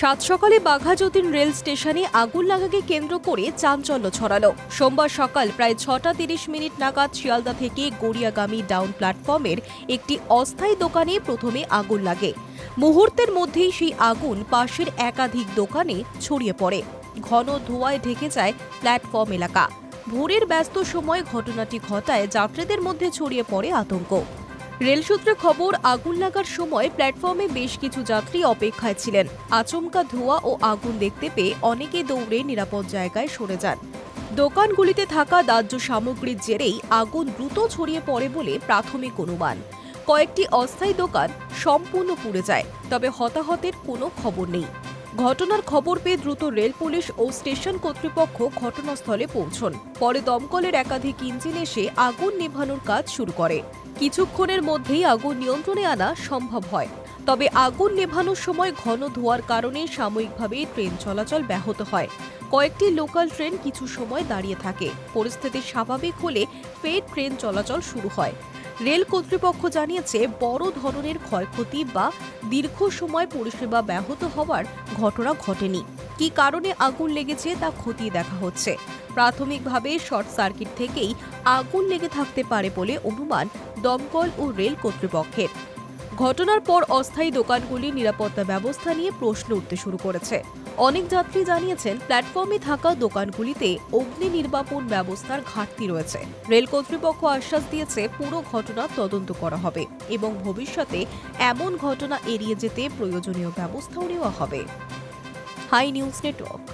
সাত সকালে বাঘাযতীন রেল স্টেশনে আগুন লাগাকে কেন্দ্র করে চাঞ্চল্য ছড়ালো। সোমবার সকাল প্রায় ছটা তিরিশ মিনিট নাগাদ শিয়ালদা থেকে গড়িয়াগামী ডাউন প্ল্যাটফর্মের একটি অস্থায়ী দোকানে প্রথমে আগুন লাগে। মুহূর্তের মধ্যেই সেই আগুন পাশের একাধিক দোকানে ছড়িয়ে পড়ে। ঘন ধোঁয়ায় ঢেকে যায় প্ল্যাটফর্ম এলাকা। ভোরের ব্যস্ত সময় ঘটনাটি ঘটায় যাত্রীদের মধ্যে ছড়িয়ে পড়ে আতঙ্ক। রেল সূত্রে খবর, আগুন লাগার সময় প্ল্যাটফর্মে বেশ কিছু যাত্রী অপেক্ষায় ছিলেন। আচমকা ধোঁয়া ও আগুন দেখতে পেয়ে অনেকে দৌড়ে নিরাপদ জায়গায় সরে যান। দোকানগুলিতে থাকা দাহ্য সামগ্রীর জেরেই আগুন দ্রুত ছড়িয়ে পড়ে বলে প্রাথমিক অনুমান। কয়েকটি অস্থায়ী দোকান সম্পূর্ণ পুড়ে যায়, তবে হতাহতের কোনো খবর নেই। ঘটনার খবর পেয়ে দ্রুত রেল পুলিশ ও স্টেশন কর্তৃপক্ষ ঘটনাস্থলে পৌঁছন। পরে দমকলের একাধিক ইঞ্জিন এসে আগুন নেভানোর কাজ শুরু করে। কিছুক্ষণের মধ্যেই আগুন নিয়ন্ত্রণে আনা সম্ভব হয়। তবে আগুন নেভানোর সময় ঘন ধোয়ার কারণে সাময়িকভাবে ট্রেন চলাচল ব্যাহত হয়। কয়েকটি লোকাল ট্রেন কিছু সময় দাঁড়িয়ে থাকে। পরিস্থিতি স্বাভাবিক হলে ফের ট্রেন চলাচল শুরু হয়। রেল কর্তৃপক্ষ জানিয়েছে, বড় ধরনের ক্ষয়ক্ষতি বা দীর্ঘ সময় পরিষেবা ব্যাহত হওয়ার ঘটনা ঘটেনি। কি কারণে আগুন লেগেছে তা খতিয়ে দেখা হচ্ছে। প্রাথমিকভাবে শর্ট সার্কিট থেকেই আগুন লেগে থাকতে পারে বলে অনুমান দমকল ও রেল কর্তৃপক্ষের। ঘটনার পর অস্থায়ী দোকানগুলি নিরাপত্তা ব্যবস্থা নিয়ে প্রশ্ন উঠতে শুরু করেছে। অনেক যাত্রী জানিয়েছেন, প্ল্যাটফর্মে থাকা দোকানগুলিতে অগ্নি নির্বাপন ব্যবস্থার ঘাটতি রয়েছে। রেল কর্তৃপক্ষ আশ্বাস দিয়েছে, পুরো ঘটনা তদন্ত করা হবে এবং ভবিষ্যতে এমন ঘটনা এড়িয়ে যেতে প্রয়োজনীয় ব্যবস্থাও নেওয়া হবে। Hi news network.